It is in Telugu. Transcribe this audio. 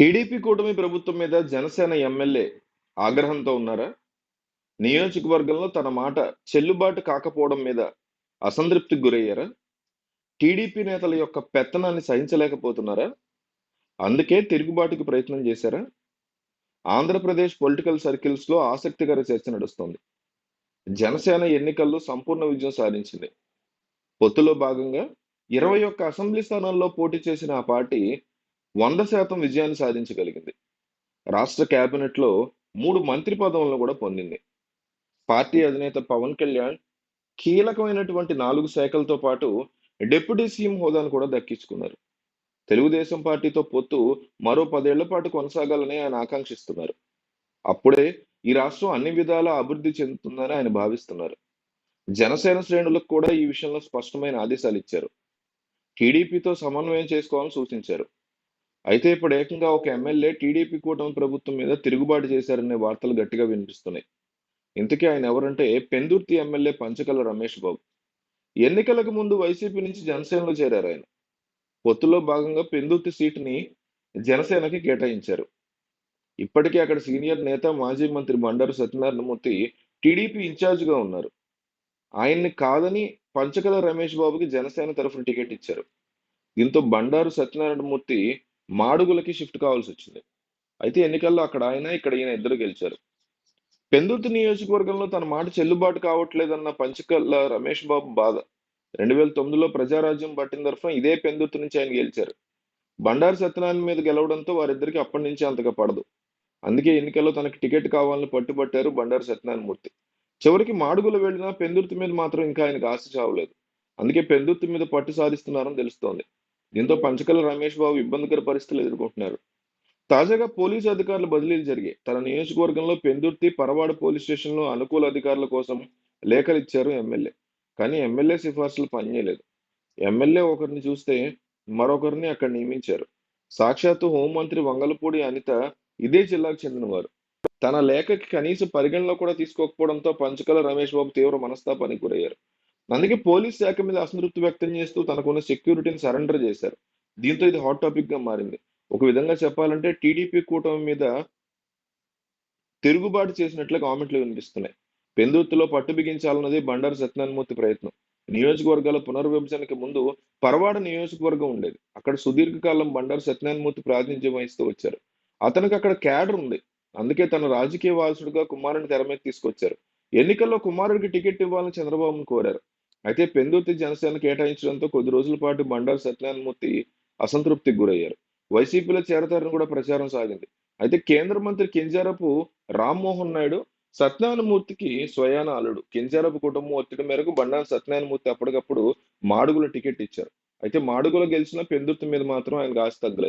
టీడీపీ కూటమి ప్రభుత్వం మీద జనసేన ఎమ్మెల్యే ఆగ్రహంతో ఉన్నారా? నియోజకవర్గంలో తన మాట చెల్లుబాటు కాకపోవడం మీద అసంతృప్తికి గురయ్యారా? టీడీపీ నేతల యొక్క పెత్తనాన్ని సహించలేకపోతున్నారా? అందుకే తిరుగుబాటుకి ప్రయత్నం చేశారా? ఆంధ్రప్రదేశ్ పొలిటికల్ సర్కిల్స్లో ఆసక్తికర చర్చ నడుస్తోంది. జనసేన ఎన్నికల్లో సంపూర్ణ విజయం సాధించింది. పొత్తులో భాగంగా ఇరవై ఒక్క అసెంబ్లీ స్థానాల్లో పోటీ చేసిన ఆ పార్టీ వంద శాతం విజయాన్ని సాధించగలిగింది. రాష్ట్ర క్యాబినెట్లో మూడు మంత్రి పదవులను కూడా పొందింది. పార్టీ అధినేత పవన్ కళ్యాణ్ కీలకమైనటువంటి నాలుగు శాఖలతో పాటు డిప్యూటీ సీఎం హోదాను కూడా దక్కించుకున్నారు. తెలుగుదేశం పార్టీతో పొత్తు మరో పదేళ్ళ పాటు కొనసాగాలని ఆయన ఆకాంక్షిస్తున్నారు. అప్పుడే ఈ రాష్ట్రం అన్ని విధాల అభివృద్ధి చెందుతుందని ఆయన భావిస్తున్నారు. జనసేన శ్రేణులకు కూడా ఈ విషయంలో స్పష్టమైన ఆదేశాలు ఇచ్చారు. టీడీపీతో సమన్వయం చేసుకోవాలని సూచించారు. అయితే ఇప్పుడు ఏకంగా ఒక ఎమ్మెల్యే టీడీపీ కూటమి ప్రభుత్వం మీద తిరుగుబాటు చేశారనే వార్తలు గట్టిగా వినిపిస్తున్నాయి. ఇంతకీ ఆయన ఎవరంటే పెందుర్తి ఎమ్మెల్యే పంచకల రమేష్ బాబు. ఎన్నికలకు ముందు వైసీపీ నుంచి జనసేనలో చేరారు ఆయన. పొత్తులో భాగంగా పెందుర్తి సీటుని జనసేనకి కేటాయించారు. ఇప్పటికే అక్కడ సీనియర్ నేత మాజీ మంత్రి బండారు సత్యనారాయణమూర్తి టీడీపీ ఇన్ఛార్జ్గా ఉన్నారు. ఆయన్ని కాదని పంచకల రమేష్ బాబుకి జనసేన తరఫున టికెట్ ఇచ్చారు. దీంతో బండారు సత్యనారాయణమూర్తి మాడుగులకి షిఫ్ట్ కావాల్సి వచ్చింది అయితే ఎన్నికల్లో అక్కడ ఆయన ఇక్కడ ఈయన ఇద్దరు గెలిచారు. పెందుర్తి నియోజకవర్గంలో తన మాట చెల్లుబాటు కావట్లేదన్న పంచకల్ల రమేష్ బాబు బాధ. రెండు వేల తొమ్మిదిలో ప్రజారాజ్యం పట్టిన తరఫున ఇదే పెందుర్తి నుంచి ఆయన గెలిచారు. బండారు సత్యనారాయణ మీద గెలవడంతో వారిద్దరికి అప్పటి నుంచి అంతగా పడదు. అందుకే ఎన్నికల్లో తనకి టికెట్ కావాలని పట్టుబట్టారు బండారు సత్యనారాయణమూర్తి చివరికి మాడుగులు వెళ్ళినా పెందుర్తి మీద మాత్రం ఇంకా ఆయనకు ఆశ చావలేదు. అందుకే పెందుర్తి మీద పట్టు సాధిస్తున్నారని తెలుస్తోంది. దీంతో పంచకల రమేష్ బాబు ఇబ్బందికర పరిస్థితులు ఎదుర్కొంటున్నారు. తాజాగా పోలీసు అధికారుల బదిలీలు జరిగాయి. తన నియోజకవర్గంలో పెందుర్తి పరవాడ పోలీస్ స్టేషన్లో అనుకూల అధికారుల కోసం లేఖలు ఇచ్చారు ఎమ్మెల్యే. కానీ ఎమ్మెల్యే సిఫార్సులు పనిచేయలేదు. ఎమ్మెల్యే ఒకరిని చూస్తే మరొకరిని అక్కడ నియమించారు. సాక్షాత్తు హోంమంత్రి వంగలపూడి అనిత ఇదే జిల్లాకు చెందినవారు. తన లేఖకి కనీస పరిగణలో కూడా తీసుకోకపోవడంతో పంచకల రమేష్ బాబు తీవ్ర మనస్తాపానికి గురయ్యారు. అందుకే పోలీస్ శాఖ మీద అసంతృప్తి వ్యక్తం చేస్తూ తనకున్న సెక్యూరిటీని సరెండర్ చేశారు. దీంతో ఇది హాట్ టాపిక్గా మారింది. ఒక విధంగా చెప్పాలంటే టీడీపీ కూటమి మీద తిరుగుబాటు చేసినట్లు కామెంట్లు వినిపిస్తున్నాయి. పెందుర్తిలో పట్టు బిగించాలన్నది బండారు సత్యనారాయణమూర్తి ప్రయత్నం. నియోజకవర్గాల పునర్విభజనకి ముందు పరవాడ నియోజకవర్గం ఉండేది. అక్కడ సుదీర్ఘకాలం బండారు సత్యనారాయణమూర్తి ప్రాతినిధ్యం వహిస్తూ వచ్చారు. అతనికి అక్కడ క్యాడర్ ఉంది. అందుకే తన రాజకీయ వారసుడిగా కుమారుని తెర మీద తీసుకొచ్చారు. ఎన్నికల్లో కుమారుడికి టికెట్ ఇవ్వాలని చంద్రబాబును కోరారు. అయితే పెందుర్తి జనసేన కేటాయించడంతో కొద్ది రోజుల పాటు బండారు సత్యనారాయణమూర్తి అసంతృప్తికి గురయ్యారు. వైసీపీలో చేరతారని కూడా ప్రచారం సాగింది. అయితే కేంద్ర మంత్రి కింజారపు రామ్మోహన్ నాయుడు సత్యనారాయణమూర్తికి స్వయాన అల్లుడు. కింజారపు కుటుంబం ఒత్తిడి మేరకు బండారు సత్యనారాయణమూర్తి అప్పటికప్పుడు మాడుగుల టికెట్ ఇచ్చారు. అయితే మాడుగుల గెలిచిన పెందుర్తి మీద మాత్రం ఆయనకు ఆశ తగ్గలేదు.